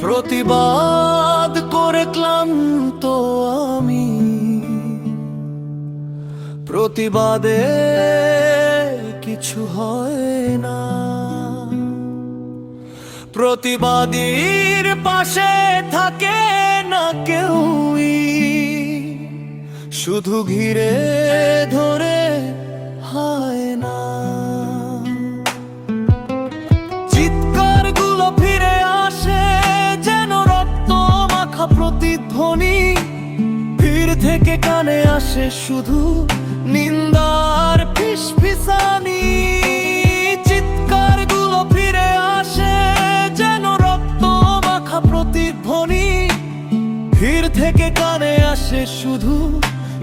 প্রতিবাদ করে ক্লান্ত আমি। প্রতিবাদে কিছু হয় না। প্রতিবাদীর পাশে থাকে না কেউই। শুধু ঘিরে ধরে হয় প্রতিধ্বনি ভিড় থেকে কানে আসে শুধু নিন্দার ফিসফিসানি। চিৎকার আসে যেন প্রতিধ্বনি। ভিড় থেকে কানে আসে শুধু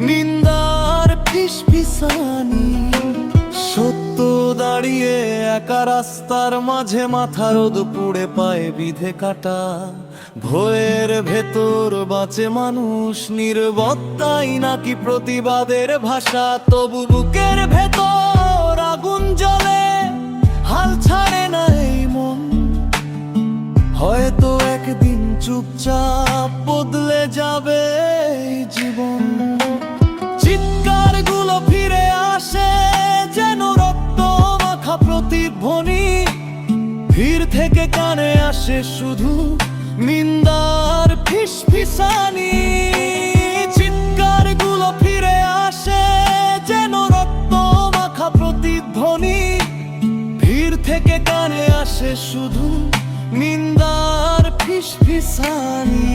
নিন্দার সত্য দাঁড়িয়ে একা রাস্তার মাঝে মাথা রোদ পুড়ে পায়ে বিধে কাটা। ভয়ের ভেতর বাঁচে মানুষ, নির্বত্তাই নাকি প্রতিবাদের ভাষা। তবু বুকের ভেতর আগুন জ্বলে, হাল ছাড়ে না এই মন। হয়তো একদিন চুপচাপ বদলে যাবে থেকে কানে আসে শুধু নিন্দার ফিসফিসানি। চিৎকারগুলো ফিরে আসে যেন রক্ত মাখা প্রতিধ্বনি। ভিড় থেকে কানে আসে শুধু নিন্দার ফিসফিসানি।